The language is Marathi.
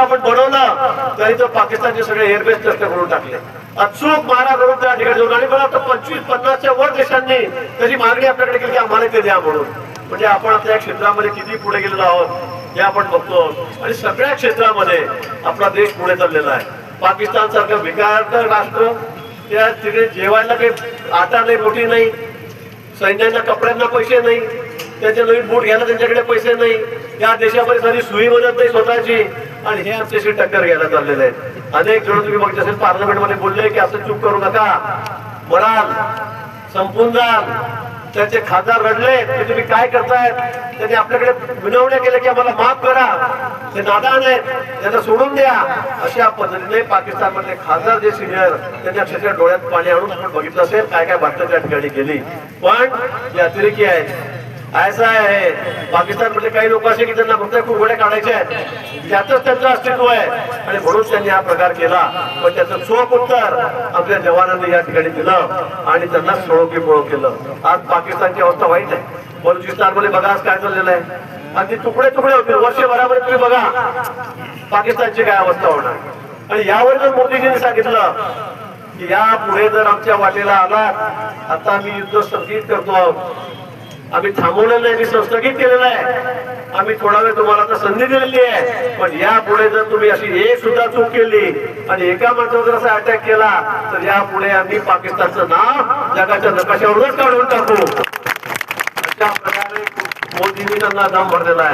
आपण बनवलं तरी तर पाकिस्तानचे सगळे एअरबेस नष्ट करून टाकले. अचूक मारा करून त्या ठिकाणी जाऊन आणि मला वाटतं पंचवीस पन्नासच्या वर देशांनी त्याची मागणी आपल्याकडे केली की आम्हाला ते द्या म्हणून. म्हणजे आपण आपल्या क्षेत्रामध्ये किती पुढे गेलेलो आहोत हे आपण बघतो. आणि सगळ्या क्षेत्रामध्ये आपला देश पुढे चाललेला आहे. पाकिस्तान सारखं विकार राष्ट्र त्या तिथे जेवायला काही आता नाही मोठी नाही. सैन्यांना कपड्यांना पैसे नाही. त्याचे नवीन बूट घ्यायला त्यांच्याकडे पैसे नाही. या देशामध्ये सारी सुई मदत नाही स्वतःची. आणि हे आमच्याशी टक्कर घ्यायला चाललेले आहे अनेक जण तुम्ही बघितलं असेल पार्लमेंटमध्ये बोलले की असं चूक करू नका. मराल संपून जाल त्याचे खासदार रडले की तुम्ही काय करतायत त्यांनी आपल्याकडे विनवण्या केल्या की आम्हाला माफ करा. ते नादान आहेत त्यांना सोडून द्या. अशा पद्धतीने पाकिस्तानमधले खासदार जे सिनियर त्यांनी अक्षरशः डोळ्यात पाणी आणून आपण बघितलं असेल काय काय भारताच्या त्या ठिकाणी गेली पण जे अतिरेकी आहेत ऐसा आहे. पाकिस्तानमध्ये काही लोक असे की त्यांना फक्त कुरघोड्या काढायच्या आहेत त्यातच त्यांचं अस्तित्व आहे. आणि म्हणून त्यांनी हा प्रकार केला. पण त्याचं चोख उत्तर आपल्या जवानांनी या ठिकाणी दिलं आणि त्यांना सोळो की पळो केलं. आज पाकिस्तानची अवस्था वाईट आहे. बलुचिस्तानमध्ये बघा आज काय चाललेलं आहे. आणि ते तुकडे तुकडे होतील. वर्षभरामध्ये तुम्ही बघा. पाकिस्तानची काय अवस्था होणार. आणि यावर जर मोदीजींनी सांगितलं की या पुढे जर आमच्या वाटेला आला आता आम्ही युद्ध स्थगित करतो. आहोत आम्ही थांबवलेलं नाही मी संस्थगित केलेलं आहे. आम्ही थोडा वेळ तुम्हाला आता संधी दिलेली आहे पण यापुढे जर तुम्ही अशी एक सुद्धा चूक केली आणि एका माणसावर जर असा अटॅक केला तर यापुढे आम्ही पाकिस्तानचं नाव जगाच्या नकाशावरच काढून टाकू. अशा प्रकारे मोदींनी त्यांना दम भरलेला आहे.